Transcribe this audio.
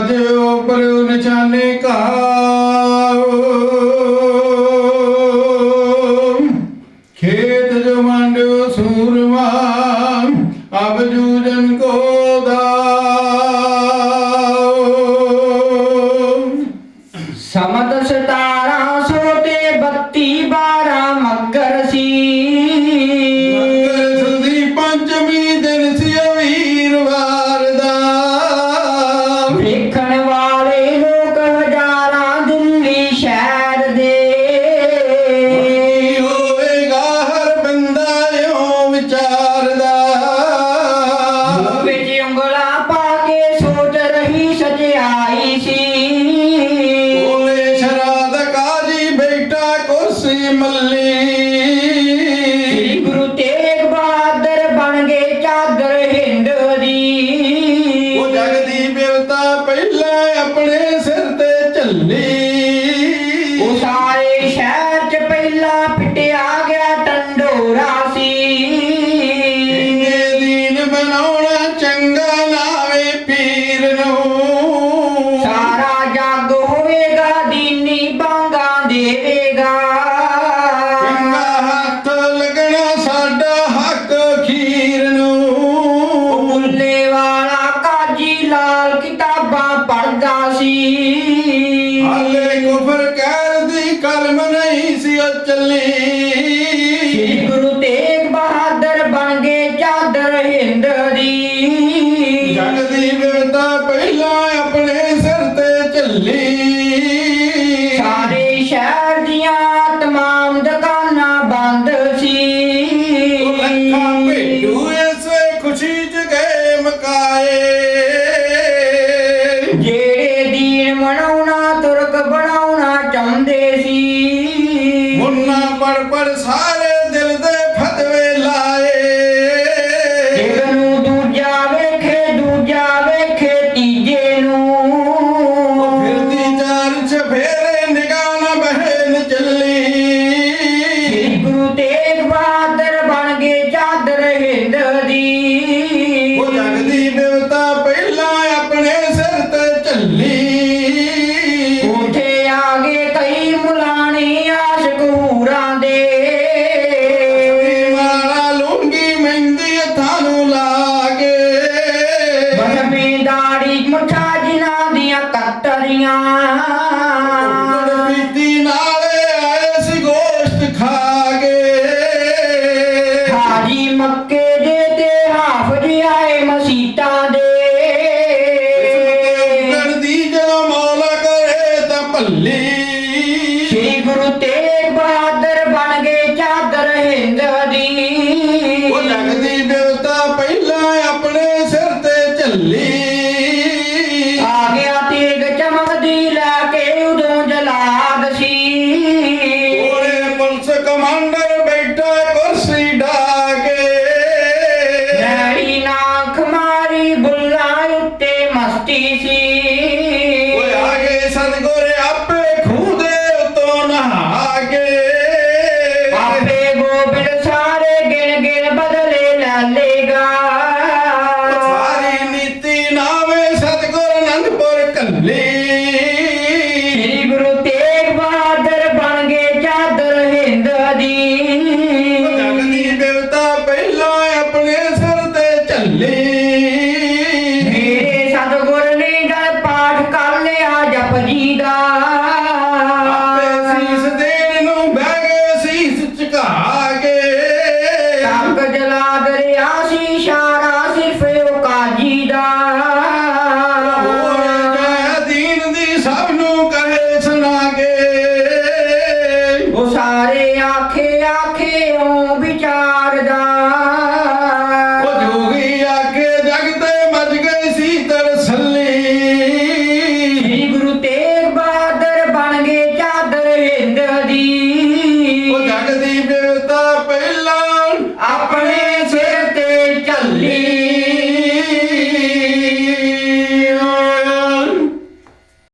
ਸਾਜਿਓ ਪਰਿਉ ਨਿਸ਼ਾਨੇ ਘਾਉ ਖੇਤ ਜੋ ਮੰਡਿਓ ਸੂਰਮਾ ਅਬ ਜੂਜਨ ਕੋ ਦਾਉ ਸਮਦ ਸਤਾਰਾ ਸੋਤੇ ਬੱਤੀ ਬਾ ਆਈ ਸੀ। ਕੋਲੇ ਸ਼ਰਾਦ ਕਾਜੀ ਬੈਠਾ ਕੁਰਸੀ ਮੱਲੀ। ਸ੍ਰੀ ਗੁਰੂ ਤੇਗ ਬਹਾਦਰ ਬਣ ਗਏ ਚਾਦਰ ਹਿੰਦ ਦੀ। ਉਹ ਜਗ ਦੀ ਬਿਵਤਾ ਪਹਿਲਾਂ ਆਪਣੇ ਸਿਰ ਤੇ ਝੱਲੀ। ਉਹ ਸਾਰੇ ਸ਼ਹਿਰ ਚ ਪਹਿਲਾਂ ਪਿੱਟਿਆ ਗਿਆ ਟੰਡੋਰਾ ਸੀ। ਇਹਨੇ ਦੀਨ ਬਣਾਉਣਾ ਚੰਗਾ ਲਾਵੇ ਪੀਰ ਨੂੰ। ਬਾਬਾ ਪੜਦਾ ਸੀ। ਹਾਲੇ ਕੁਫਰ ਕਹਿਰ ਦੀ ਕਲਮ ਨਹੀਂ ਸੀ ਉਹ ਚੱਲੀ। ਸੁਣਨਾ ਪੜ ਪੜ ਸਾਰੇ lê ਲਾਗੇ। ਆਪੇ ਗੋਬਿੰਦ ਸਾਰੇ ਗਿਣ ਗਿਣ ਬਦਲੇ ਲਾਲੇਗਾ। ਸਾਰੀ ਨੀਤੀ ਨਾਵੇਂ ਸਤਗੁਰ ਅਨੰਦਪੁਰ ਕੱਲੀ। ਸ੍ਰੀ ਗੁਰੂ ਤੇਗ ਬਹਾਦਰ ਬਣ ਗਏ ਚਾਦਰ ਹਿੰਦ ਦੀ। ਜਗਦੀ ਦੇਵਤਾ ਪਹਿਲਾਂ ਆਪਣੇ ਸਿਰ ਤੇ ਝੱਲੀ ਮੇਰੇ ਸਤਗੁਰ ਨੇ ਜਦ ਪਾਠ ਕਰ ਲਿਆ ਜਪ ਜੀ ਦਾ। ਚੱਲਣ ਆਪਣੇ ਸਿਰ ਤੇ ਚੱਲੀ।